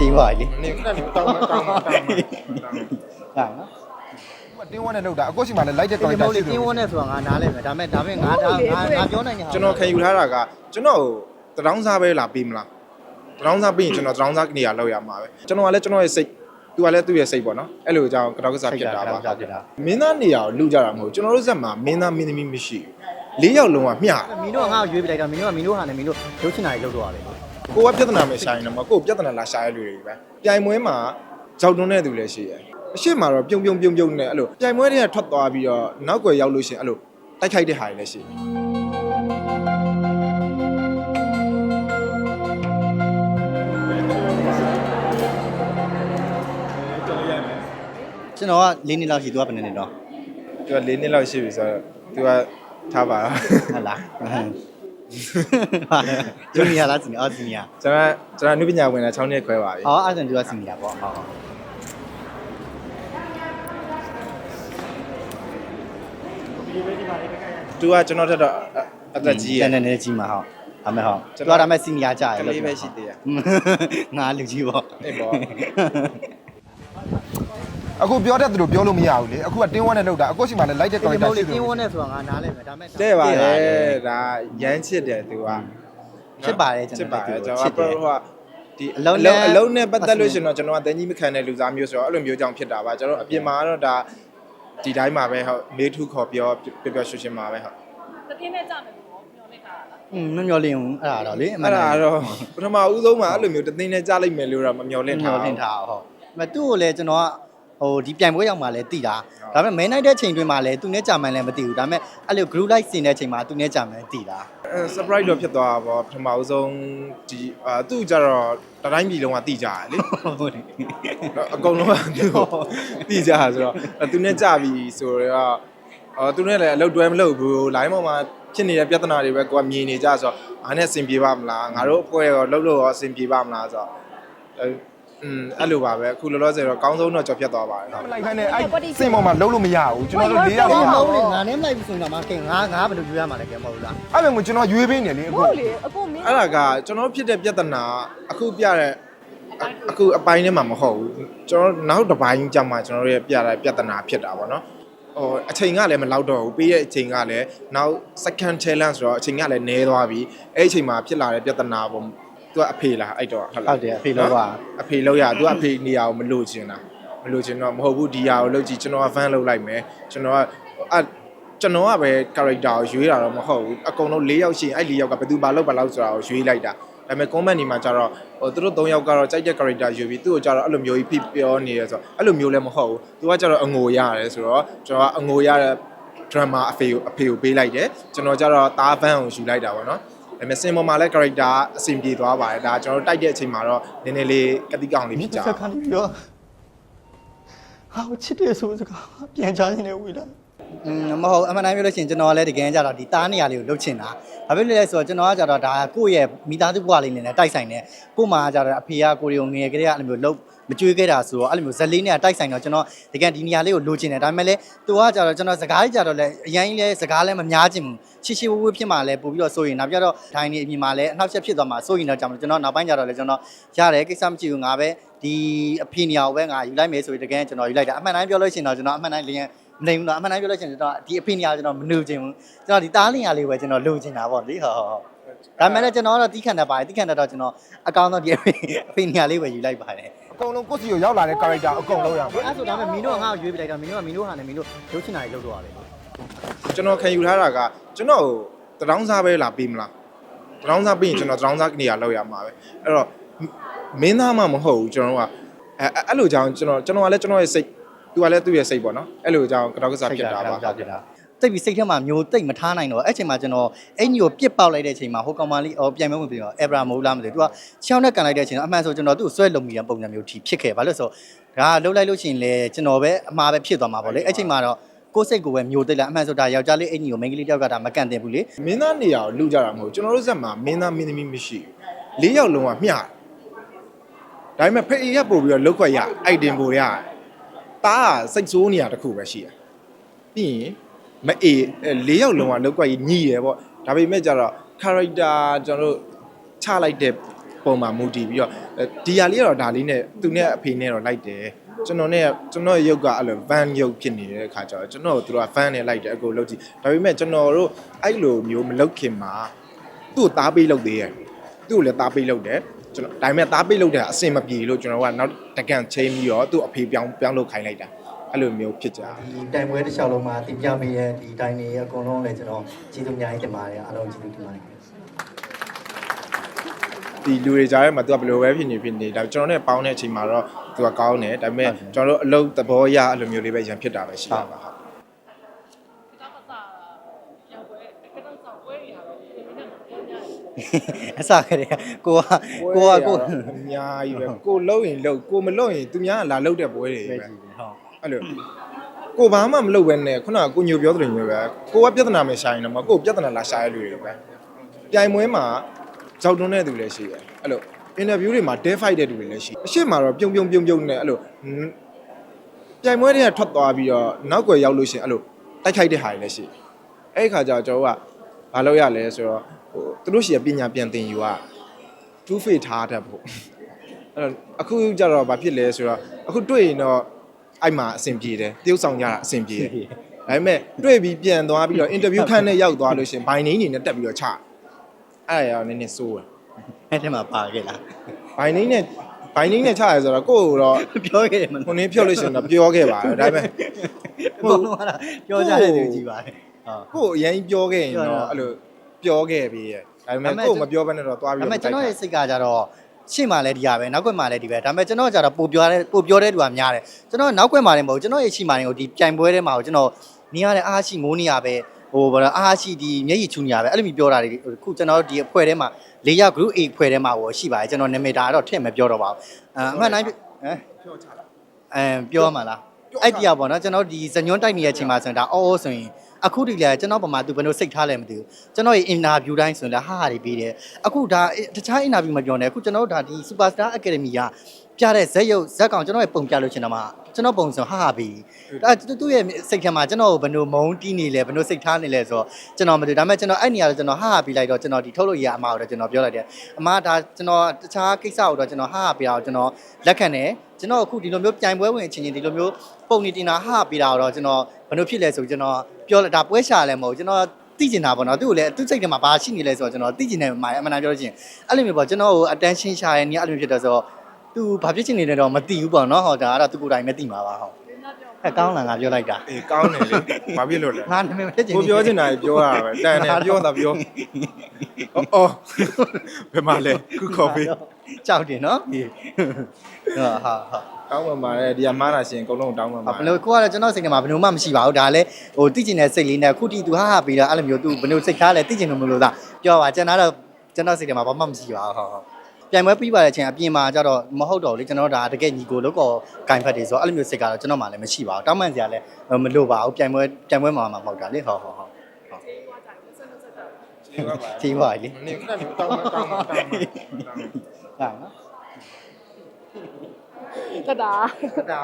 တေးပါလေနေခဏနေတောင်းတောင်းတောင်းတောင်းဟာနော်တင်းဝန်းနဲ့လောက်တာအကိုရှိမှလည်းလိုက်တဲ့ဒီ character မိုးရှိလေးတင်းဝန်းနဲ့ဆိုတာငါနားလဲမယ်ဒါပေမဲ့ဒါပေမဲ့ငါဒါငါငါပြောနိုင်ညာကျွန်တော်ခံယူထားတာကကျွန်တော်တရောင်းစားပဲလာပေးမလားတရောင်းစားပြီးရင်ကျွန်တော်တရောင်းစားကနေရာလောက်ရမှာပဲကျွန်တော်ကလည်းကျွန်တော်ရဲ့စိတ်သူကလည်းသူ့ရဲ့စိတ်ပေါ့နော်အဲ့လိုကြောင့်ကတော့ကစားဖြစ်တာပါမင်းသားနေရာကိုလူကြတာမဟုတ်ကျွန်တော်တို့ဇက်မှာမင်းသားမင်းသမီးမရှိဘူးလေးယောက်လုံးကမျှမင်းတို့ကငါ့ကိုရွေးပြလိုက်တာမင်းတို့ကမင်းတို့ဟာနဲ့မင်းတို့ရုပ်ချင်တာတွေလုပ်တော့ရတယ် ကိုကပြဿနာမဲ့ရှာရင်တော့မကိုပြဿနာလာရှာရလူတွေပဲပြိုင်ပွဲမှာကြောက်တွန်းတဲ့သူလည်းရှိရယ်အရှိမတော့ပြုံပြုံပြုံပြုံနဲ့အဲ့လိုပြိုင်ပွဲတွေကထွက်သွားပြီးတော့နောက်ွယ်ရောက်လို့ရှိရင်အဲ့လိုတိုက်ခိုက်တဲ့ဟာတွေလည်းရှိတယ်ကျွန်တော်က၄နှစ်လောက်ရှိသွားဘယ်နှစ်နှစ်တော့သူက၄နှစ်လောက်ရှိပြီဆိုတော့သူကထားပါဟုတ်လား ဂျူနီယာလားစီနီယာအော်စီနီယာကျွန်တော်ကျွန်တော်အနုပညာဝင်တာ6နှစ်ခွဲပါပြီအော်အဲ့ဒါသူကစီနီယာပေါ့ဟုတ်ဟုတ်သူကကျွန်တော်ထက်တော့အသက်ကြီးရတယ်န်တယ်နေကြီးမှာဟုတ်အမေဟုတ်ကျွန်သူတော်ကဒါမဲ့စီနီယာကြာရကယ်လေးပဲရှိသေးတယ်ငါလူကြီးပေါ့အေးပေါ့ အခုပြောတတ်သလိုပြောလို့မရဘူးလေအခုကတင်းဝန်းနဲ့လောက်တာအခုရှိမှလည်းလိုက်တဲ့ဒီမိုး character လေးရှိတင်းဝလို့န်းနဲ့ဆိုတာငါနားလဲမယ်ဒါပေမဲ့တဲ့ပါတယ်ဒါရမ်းချစ်တယ်သူကချစ်ပါတယ်ကျွန်ချစ်တော်ပါတယ်ချကျွန်စ်တော်တယ်အပဟိုဒီအလုံးနဲ့အလုံးနဲ့ပတ်သက်လို့ရှင်တော့ကျွန်တော်ကတန်းကြီးမခံတဲ့လူသားမျိုးဆိုတော့အဲ့လိုမျိုးကြောင့်ဖြစ်တာပါကျွန်တော်အပြင်မှာတော့ဒါဒီတိုင်းမှာပဲဟုတ်မေးထုခေါ်ပြောပျော်ပျော်ရွှင်ရွှင်မှာပဲဟုတ်တပြင်းနဲ့ကြမယ်လို့ပြောနေတာလားอืมမမျောလင်းဘူးအဲ့ဒါတော့လေအမှအဲ့န်ဒါတော့ပထမဦးဆုံးမှာအဲ့လိုမျိုးတသိန်းနဲ့ကြားလိုက်မယ်လို့တော့မမျှော်လင့်မျောထားလဘူးင်းထားဟုတ်မသူ့ကိုလည်းကျွန်တော်က ဟိုဒီပြိုင်ပွဲရောက်မှလည်းတည်တာဒါပေမဲ့မဲနိုင်တဲ့ချိန်တွင်းမှာလည်းသူနဲ့ကြာမှန်းလည်းမတည်ဘူးဒါပေမဲ့အဲ့လို group like စင်တဲ့ချိန်မှာသူနဲ့ကြာမှန်းတည်တာအဲ surprise တော့ဖြစ်သွားတာပေါ့ပထမဦးဆုံးဒီအာသူ့ကြတော့တတိုင်းပြည်လုံးကတိကြရလေဟုတ်တယ်အကုန်လုံးကသူ့ကိုတိကြရဆိုတော့သူနဲ့ကြပြီဆိုတော့အော်သူနဲ့လည်းအလုပ်တွဲမလုပ်ဘူး line ပေါ်မှာဖြစ်နေတဲ့ပြဿနာတွေပဲကိုကမြင်နေကြဆိုတော့အားနဲ့အဆင်ပြေပါမလားငါတို့အဖွဲ့ရောလှုပ်လို့ရောအဆင်ပြေပါမလားဆိုတော့အဲ อืมအဲ့လိုပါပဲအခုလောလောဆယ်တော့အကောင်းဆုံးတော့ကြော်ဖြတ်သွားပါတယ်နော်မလိုက်ခိုင်းနဲ့အဲ့စင်ပေါ်မှာလုံးလို့မရဘူးကျွန်တော်တို့၄ယောက်ဘာပါမဟုတ်လေငါနဲ့မလိုက်ဘူးဆိုရင်တော့မကဲငါငါဘယ်လိုယူရမှာလဲကဲမဟုတ်ဘူးလားအဲ့လိုမျိုးကျွန်တော်ရွေးပေးနေလေအခုဟုတ်လေအကိုမင်းအဲ့ဒါကကျွန်တော်ဖြစ်တဲ့ပြဿနာအခုပြတဲ့အခုအပိုင်းထဲမှာမဟုတ်ဘူးကျွန်တော်နောက်တစ်ပိုင်းကြမှာကျွန်တော်ရဲ့ပြတဲ့ပြဿနာဖြစ်တာပေါ့နော်ဟိုအချိန်ကလည်းမလောက်တော့ဘူးပြီးရဲ့အချိန်ကလည်းနောက် second challenge ဆိုတော့အချိန်ကလည်းနည်းသွားပြီအဲ့အချိန်မှာဖြစ်လာတဲ့ပြဿနာပေါ့ သူကအဖေလားအဲ့တော့ဟုတ်လားဟုတ်တယ်အဖေလောက်ပါအဖေလောက်ရသူကအဖေနေရာကိုမလို့ချင်တာမလို့ချင်တော့မဟုတ်ဘူးဒီဟာကိုလုပ်ကြည့်ကျွန်တော်က fan လုပ်လိုက်မယ်ကျွန်တော်ကအဲ့ကျွန်တော်ကပဲ character ကိုရွေးတာတော့မဟုတ်ဘူးအကုန်လုံး၄ယောက်ရှိရင်အဲ့၄ယောက်ကဘယ်သူဘာလုပ်ဘာလုပ်ဆိုတာကိုရွေးလိုက်တာဒါပေမဲ့ comment တွေမှာကျတော့ဟိုသူတို့၃ယောက်ကတော့ကြိုက်တဲ့ character ရွေးပြီးသူ့ကိုကျတော့အဲ့လိုမျိုးကြီးဖိပြောနေရဆိုတော့အဲ့လိုမျိုးလည်းမဟုတ်ဘူးသူကကျတော့အငိုရတယ်ဆိုတော့ကျွန်တော်ကအငိုရတဲ့ drama အဖေကိုအဖေကိုပေးလိုက်တယ်ကျွန်တော်ကျတော့တား fan ကိုယူလိုက်တာပေါ့နော် ဒါပေမဲ့စင်ပေါ်မှာလည်း character အဆင်ပြေသွားပါတယ်ဒါကျွန်တော်တို့တိုက်တဲ့အချိန်မှာတော့နည်းနည်းလေးကတိကောင်လေးဖြစ်ကြစကားလေးပြောဟာချစ်တယ်ဆိုစကားပြန်ချနေတယ်ဝေးလားอืม မဟုတ်အမှန်တမ်းပြောလို့ရှိရင်ကျွန်တော်လည်းတကယ်ကြတော့ဒီတားနေရလေးကိုလှုပ်ချင်တာဘာဖြစ်လို့လဲဆိုတော့ကျွန်တော်ကကြတော့ဒါကိုယ့်ရဲ့မိသားစုဘဝလေးနဲ့တိုက်ဆိုင်တယ်ကို့မှာကြတော့အဖေကကိုရီယိုငယ်ကလေးကအဲ့လိုမျိုးလှုပ်မကြွေးခဲ့တာဆိုတော့အဲ့လိုမျိုးဇက်လေးနဲ့တိုက်ဆိုင်တော့ကျွန်တော်တကယ်ဒီနေရာလေးကိုလိုချင်တယ်ဒါပေမဲ့လည်းသူကကြတော့ကျွန်တော်စကားလေးကြတော့လည်းအရင်ကြီးလည်းစကားလည်းမများချင်ဘူးချစ်ချစ်ဝေးဝေးဖြစ်မှလည်းပို့ပြီးတော့စိုးရင်နောက်ပြတော့ဒိုင်းနေအပြင်မှာလည်းအနှောက်အယှက်ဖြစ်သွားမှာစိုးရင်တော့ကြောင့်ကျွန်တော်နောက်ပိုင်းကြတော့လည်းကျွန်တော်ရတယ်ကိစ္စမကြည့်ဘူးငါပဲဒီအဖေနေရာကိုပဲငါယူလိုက်မယ်ဆိုပြီးတကယ်ကျွန်တော်ယူလိုက်တာအမှန်တိုင်းပြောလို့ရှိရင်တော့ကျွန်တော်အမှန်တိုင်းလျင် မနေဘူးတော့အမှန်တိုင်းပြောလို့ရှိရင်ကျွန်တော်ဒီအဖေနေရာကိုကျွန်တော်မနှုတ်ချင်ဘူးကျွန်တော်ဒီတားလင်ရလေးပဲကျွန်တော်လိုချင်တာပေါ့လေဟုတ်ဟုတ်ဟုတ်ဒါမှလည်းကျွန်တော်ကတော့တီးခန့်တတ်ပါတယ်တီးခန့်တတ်တော့ကျွန်တော်အကောင်းဆုံးဒီအဖေအဖေနေရာလေးပဲယူလိုက်ပါတယ်အကုန်လုံးကိုယ့်စီကိုရောက်လာတဲ့ character အကုန်လုံးရမှာအဲ့ဆိုဒါပေမဲ့မင်းတို့ကငါ့ကိုရွေးပြလိုက်တာမင်းတို့ကမင်းတို့ဟာနဲ့မင်းတို့ရုပ်ချင်တာတွေလုပ်တော့ရတယ်ကျွန်တော်ခံယူထားတာကကျွန်တော်တရောင်းစားပဲလာပေးမလားတရောင်းစားပြီးရင်ကျွန်တော်တရောင်းစားကနေရာလောက်ရမှာပဲအဲ့တော့မင်းသားမှမဟုတ်ဘူးကျွန်တော်ကအဲအဲ့လိုကြောင့်ကျွန်တော်ကျွန်တော်ကလည်းကျွန်တော်ရဲ့စိတ် သူကလည်းသူ့ရဲ့စိတ်ပေါ့နော်အဲ့လိုကြောင့်ကတော့ကစားဖြစ်တာပါဖြစ်တာတိတ်ပြီးစိတ်ထဲမှာမျိုးတိတ်မထားနိုင်တော့အဲ့ချိန်မှာကျွန်တော်အဲ့ညီကိုပြစ်ပေါက်လိုက်တဲ့အချိန်မှာဟိုကောင်မလေးအော်ပြန်မဝင်ပြီးတော့ Ebra မဟုတ်လားမသိဘူးသူကချောင်းနဲ့ကန်လိုက်တဲ့အချိန်တော့အမှန်ဆိုကျွန်တော်သူ့ကိုဆွဲလုံမိတဲ့ပုံစံမျိုးထိဖြစ်ခဲ့ဘာလို့လဲဆိုတော့ဒါကလှုပ်လိုက်လို့ရှိရင်လေကျွန်တော်ပဲအမှားပဲဖြစ်သွားမှာပေါ့လေအဲ့ချိန်မှာတော့ကိုယ်စိတ်ကိုပဲမျိုးတိတ်လိုက်အမှန်ဆိုဒါယောက်ျားလေးအင်ကြီးကိုမိန်းကလေးတယောက်ကဒါမကန်တင်ဘူးလေမင်းသားနေရာကိုလူကြတာမဟုတ်ကျွန်တော်တို့ဇက်မှာမင်းသားမင်းသမီးမရှိဘူးလေးယောက်လုံးကမျှဒါပေမဲ့ဖေးရက်ပို့ပြီးတော့လောက်ခွက်ရအိုက်တင်ပို့ရ တားစိတ်ဆိုးနေရတခုပဲရှိရပြီးရင်မအေးလေးယောက်လုံးကလောက်ခွက်ညှိရယ်ပေါ့ဒါပေမဲ့ကြတော့ character ကျွန်တော်တို့ချလိုက်တဲ့ပုံမှာမူတည်ပြီးတော့ဒီဟာလေးကတော့ဒါလေးနဲ့သူနဲ့အဖေနဲ့တော့လိုက်တယ်ကျွန်တော်နဲ့ကျွန်တော်ရဲ့ရုပ်ကအဲ့လို van ရုပ်ဖြစ်နေတဲ့အခါကျတော့ကျွန်တော်တို့သူတို့က fan နဲ့လိုက်တယ်အကိုလုပ်ကြည့်ဒါပေမဲ့ကျွန်တော်တို့အဲ့လိုမျိုးမလုပ်ခင်မှာသူ့ကိုသားပေးလုပ်သေးရဲ့သူ့ကိုလည်းသားပေးလုပ်တယ် ကျွန်တော်ဒါပေမဲ့သားပေးလုပ်တဲ့အဆင်မပြေလို့ကျွန်တော်ကနောက်တကန်ချင်းပြီးတော့သူ့အဖေပြောင်းပြောင်းလုပ်ခိုင်းလိုက်တာအဲ့လိုမျိုးဖြစ်ကြဒီတိုင်ပွဲတစ်လျှောက်လုံးမှာတင်ပြပေးရဲ့ဒီတိုင်တွေအကုန်လုံးလည်းကျွန်တော်ကျေးဇူးအများကြီးတင်ပါတယ်အားလုံးကျေးဇူးတင်ပါတယ်ဒီလူတွေကြားထဲမှာသူကဘယ်လိုပဲဖြစ်နေဖြစ်နေဒါကျွန်တော်နဲ့ပေါင်းတဲ့အချိန်မှာတော့သူကကောင်းတယ်ဒါပေမဲ့ကျွန်တော်တို့အလုပ်သဘောရအဲ့လိုမျိုးလေးပဲရန်ဖြစ်တာပဲရှိတာပါဟုတ် ဒီကပတ်စာရောက်ပွဲကတော့စောက်ပွဲရတာပဲဒီနေ့ကပြောကြတယ် အစကတည်းကကိုကကိုကကိုအများကြီးပဲကိုလှုပ်ရင်လှုပ်ကိုမလှုပ်ရင်သူများကလာလှုပ်တဲ့ပွဲတွေပဲဟုတ်အဲ့လိုကိုဘာမှမလှုပ်ပဲနဲ့ခုနကကိုညိုပြောတဲ့မျိုးပဲကိုကပြဿနာမရှာရင်တော့မကိုပြဿနာလာရှာရလူတွေပဲပြိုင်ပွဲမှာကြောက်တွန်းတဲ့သူလည်းရှိတယ်အဲ့လိုအင်တာဗျူးတွေမှာ dead fight တဲ့သူတွေလည်းရှိအရှိမတော့ပြုံပြုံပြုံပြုံနဲ့အဲ့လိုပြိုင်ပွဲတွေကထွက်သွားပြီးတော့နောက်ွယ်ရောက်လို့ရှိရင်အဲ့လိုတိုက်ခိုက်တဲ့ဟာတွေလည်းရှိအဲ့ဒီခါကျတော့ကျွန်တော်ကဘာလုပ်ရလဲဆိုတော့ ဟိုသူတို့ရှိရပညာပြန်သင်ယူက two face ထားတတ်ဖို့အဲ့တော့အခုကျတော့ဘာဖြစ်လဲဆိုတော့အခုတွေ့ရင်တော့အဲ့မှာအဆင်ပြေတယ်တရုပ်ဆောင်ကြတာအဆင်ပြေတယ်ဒါပေမဲ့တွေ့ပြီးပြန်သွားပြီးတော့ interview ခန်းနဲ့ရောက်သွားလို့ရှရင်ဘိုင်နေနေနဲ့တက်ပြီးတော့ချအဲ့ဒါရောနည်းနည်းစိုးတယ်အဲ့ဒီမှာပါခဲ့လားဘိုင်နေနဲ့ဘိုင်နေနဲ့ချရဲဆိုတော့ကိုယ့်ကိုတော့ပြောခဲ့တယ်မခုနင်းဖြုတ်လို့ရှရင်တော့ပြောခဲ့ပါတယ်ဒါပေမဲ့ဘောလုံးကတော့ပြောကြတဲ့သူကြီးပါတယ်ဟုတ်ကိုယ့်အရင်ပြောခဲ့ရင်ပြောတော့တာအဲ့လို ပြောခဲ့ပြီးရဲ့ဒါပေမဲ့ဒါပေမဲ့ကိုယ့်မပြောဘဲနဲ့တော့သွားပြီးဒါပေတော့မဲ့ကျွန်တော်ရဲ့စိတ်ကကြတော့ရှေ့မှာလည်းဒီရပဲနောက်ကွက်မှာလည်းဒီပဲဒါပေမဲ့ကျွန်တော်ကကြတော့ပိုပြောတဲ့ပိုပြောတဲ့သူကများတယ်ကျွန်တော်နောက်ကွက်မှာလည်းမဟုတ်ကျွန်တော်ရဲ့ရှေ့မှာလည်းဒီပြိုင်ပွဲထဲမှာကိုကျွန်တော်နေရတဲ့အားရှိမိုးနေရပဲဟိုဘာလဲအားရှိဒီမျက်ရည်ချူနေရပဲအဲ့လိုမျိုးပြောတာတွေခုကျွန်တော်ဒီအဖွဲ့ထဲမှာ၄ရောက် group A အဖွဲ့ထဲမှာကိုရှိပါတယ်ကျွန်တော်နာမည်တာတော့ထည့်မပြောတော့ပါဘူးအမှန်တိုင်းဟမ်ပြောချတာအမ်ပြောမှလားအဲ့ဒီอ่ะပေါ့နော်ကျွန်တော်ဒီဇညွန်းတိုက်နေတဲ့အချိန်မှာဆိုရင်ဒါအော်အော်ဆိုရင် အခုဒီလေကျွန်တော်ပမာသူဘယ်လိုစိတ်ထားလဲမသိဘူးကျွန်တော်ရဲ့ interview တိုင်းဆိုရင်လည်းဟာဟာတွေပြီးတယ်အခုဒါတခြား interview မပြောနဲ့အခုကျွန်တော်တို့ဒါဒီ Superstar Academy ကပြတဲ့ဇက်ရုပ်ဇက်ကောင်ကျွန်တော်ရဲ့ပုံပြလို့ရှင်တော့မှကျွန်တော်ပုံဆိုဟာဟာပြီးအဲ့သူသူ့ရဲ့စိတ်ထဲမှာကျွန်တော်ကိုဘယ်လိုမုန်းတီးနေလဲဘယ်လိုစိတ်ထားနေလဲဆိုတော့ကျွန်တော်မသိဘူးဒါပေမဲ့ကျွန်တော်အဲ့နေရာတော့ကျွန်တော်ဟာဟာပြီးလိုက်တော့ကျွန်တော်ဒီထုတ်လို့ရအမကိုတော့ကျွန်တော်ပြောလိုက်တယ်အမဒါကျွန်တော်တခြားကိစ္စကိုတော့ကျွန်တော်ဟာဟာပြတာကိုကျွန်တော်လက်ခံတယ်ကျွန်တော်အခုဒီလိုမျိုးပြိုင်ပွဲဝင်အချင်းချင်းဒီလိုမျိုး ပုံနေတင်တာဟာဟာပြတာကိုတော့ကျွန်တော်ဘယ်လိုဖြစ်လဲဆိုကျွန်တော်ပြောလိုက်ဒါပွဲရှာလည်းမဟုတ်ကျွန်တော်သိကျင်တာပေါ့နော်သူ့ကိုလည်းသူ့စိတ်ထဲမှာဘာရှိနေလဲဆိုတော့ကျွန်တော်သိကျင်တယ်မှာအမှန်တမ်းပြောလို့ရှိရင်အဲ့လိုမျိုးပေါ့ကျွန်တော်ကို attention ရှာရနေအဲ့လိုမျိုးဖြစ်တော့ဆိုတော့သူဘာဖြစ်ချင်နေလဲတော့မသိဘူးပေါ့နော်ဟောဒါကတော့သူကိုယ်တိုင်ပဲသိမှာပါဟောဒီနေ့ပြော အဲကောင်းလားငါပြောလိုက်တာအေးကောင်းတယ်လေဘာဖြစ်လို့လဲငါနာမည်မဖြစ်ချင်ကိုပြောချင်တာပြောရတာပဲတန်တယ်ပြောတာပြောအော်ဘယ်မှာလဲခုခေါ်ပေးကြောက်တယ်နော်ဟာဟာဟာတောင်းပန်ပါတယ်ဒီကမားတာရှင်အကုန်လုံးတောင်းပန်ပါဘယ်လိုကိုကတော့ကျွန်တော်စိတ်ထဲမှာဘယ်လိုမှမရှိပါဘူးဒါလည်းဟိုသိကျင်တဲ့စိတ်လေးနဲ့ခုတီသူဟာဟာပြီးတော့အဲ့လိုမျိုးသူဘယ်လိုစိတ်ထားလဲသိကျင်လို့မလို့လားပြောပါကျွန်တော်တော့ကျွန်တော်စိတ်ထဲမှာဘာမှမရှိပါဘူးဟုတ်ဟုတ် ပြိုင်ပွဲပြီးပါတဲ့အချိန်အပြင်မှာကျတော့မဟုတ်တော့လေကျွန်တော်ဒါတကယ်ညီကိုလောက်ကောဂိုင်ဖတ်တွေဆိုအဲ့လိုမျိုးစိတ်ကတော့ကျွန်တော်မှလည်းမရှိပါဘူးတောင်းပန်စရာလည်းမလိုပါဘူးပြိုင်ပွဲပြိုင်ပွဲမှာမှမဟုတ်တာလေဟုတ်ဟုတ်ဟုတ်သေးသွားကြတယ်ဆက်ဆက်ဆက်တာကြီးပါလေနေခဏနေတောင်းတောင်းတောင်းဟာနော်တတာဒါ